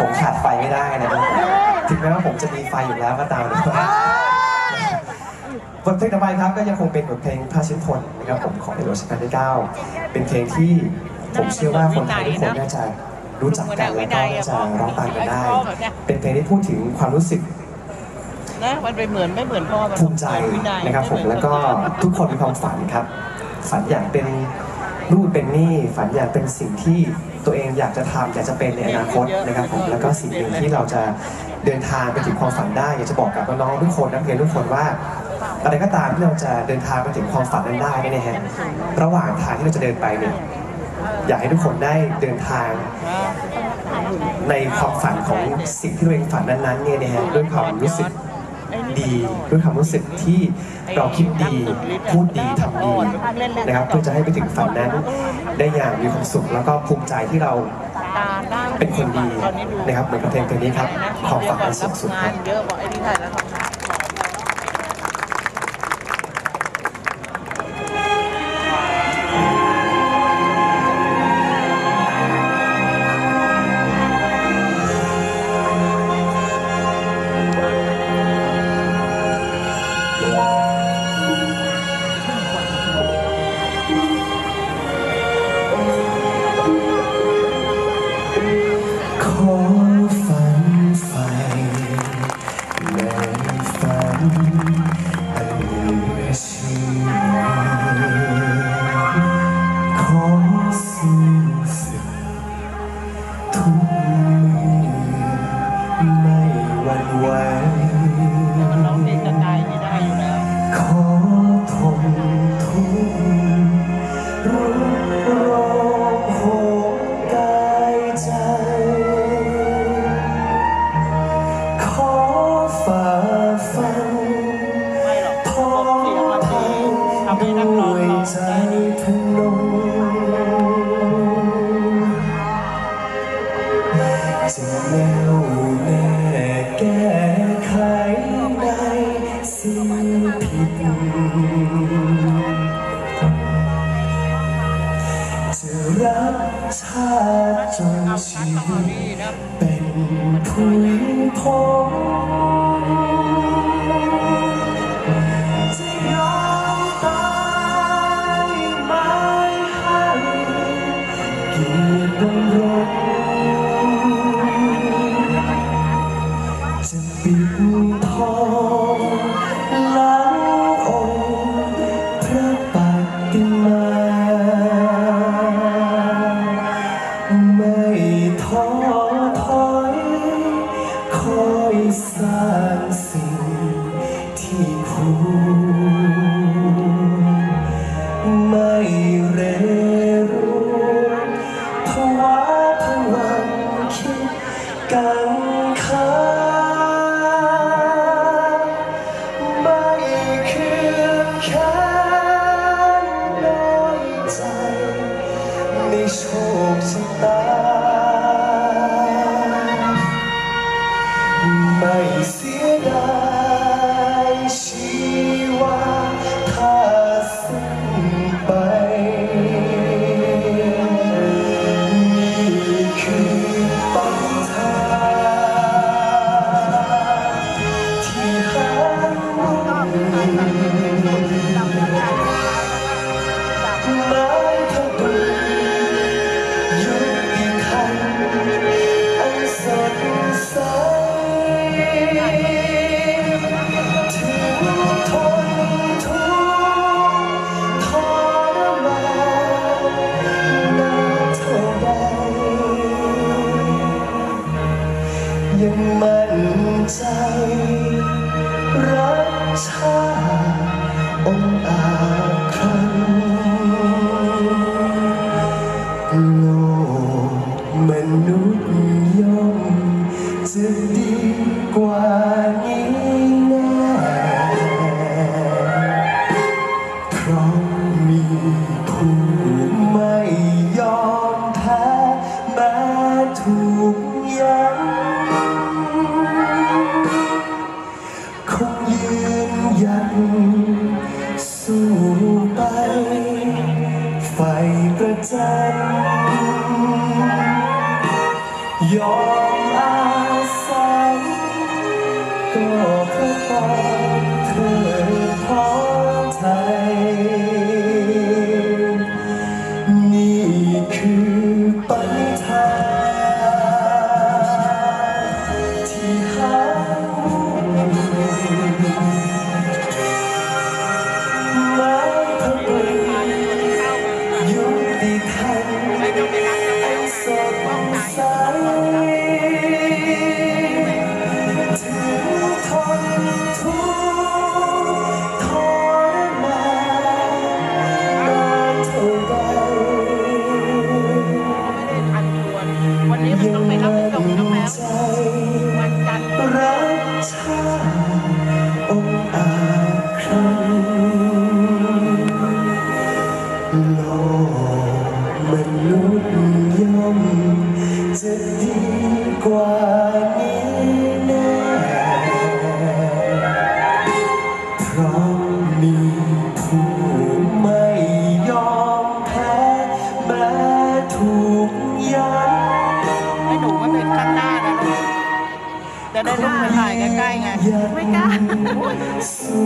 ผมขาดไฟไม่ได้นะครับถึงแม้ว่าผมจะมีไฟอยู่แล้วก็ตามนะครับบทเพลงต่อไปครับก็ยังคงเป็นบทเพลงพระชินพลนะครับผมของในหลวงรัชกาลที่ 9 เป็นเพลงที่ผมเชื่อว่าคนไทยทุกคนน่าจะรู้จักกันแล้วก็น่าจะร้องตามกันได้ เป็นเพลงที่พูดถึงความรู้สึกนะมันไปเหมือนไม่เหมือนพ่อมันภูมิใจวินัยนะครับผมไเหอนแล้วก็ทุกคนมีความฝันครับ ฝันอยากเป็น นู่เป็นนี่ฝันอยากเป็นสิ่งที่ตัวเองอยากจะทำอยากจะเป็นในอนาคตนะครับผมแล้วก็สิ่งหนึ่งที่เราจะเดินทางไปถึงความฝันได้อยากจะบอกกับน้องๆทุกคนนักเรียนทุกคนว่าอะไรก็ตามที่เราจะเดินทางไปถึงความฝันนั้นได้เนี่ยนะฮะระหว่างทางที่เราจะเดินไปเนี่ยอยากให้ทุกคนได้เดินทางในความฝันของสิ่งที่ตัวเองฝันนั้นๆเนี่ยนะฮะด้วยความรู้สึก ดีด้วยความรู้สึกที่เราคิดดีพูดดีทำดีนะครับเพื่อจะให้ไปถึงฝันนั้นได้อย่างมีความสุขแล้วก็ภูมิใจที่เราเป็นคนดีนะครับเหมือนเพลงตัวนี้ครับขอฝากอันสูงสุดครับ ชีวิตเป็นผู้พงจะ ที่ ค์ ฉัน ยอมอาศัยก็เข้ มนุษย์ย่อมจะดีกว่านี้แน่เพราะมีผู้ไม่ยอมแพ้แม้ถูกยันให้หนูมาเป็นข้างหน้านะลูกจะได้นั่งถ่ายใกล้ๆไง ไม่กล้า สู้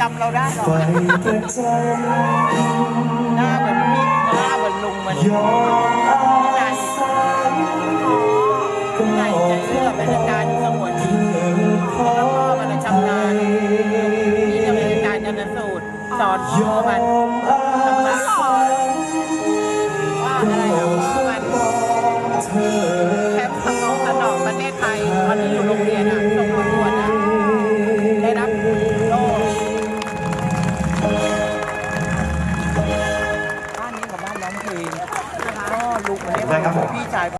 จำเราได้หรอไฟประจัหน้าเหมือนพี่หน้าเหมือนลุงมันนยอมอาสาก็ใหญ่ใจเชื่อเป็นอาจารย์สมุนเธอพอแล้วพ่อมันชำนาญนี่จะเป็นอาจารย์ชันสูตรสอนยพ่ออมันมอาสาว่าอะไรก็อะพ่อมันเพราะเธอแคมป์สนองสนองประเทศไทยวันนี้อยู่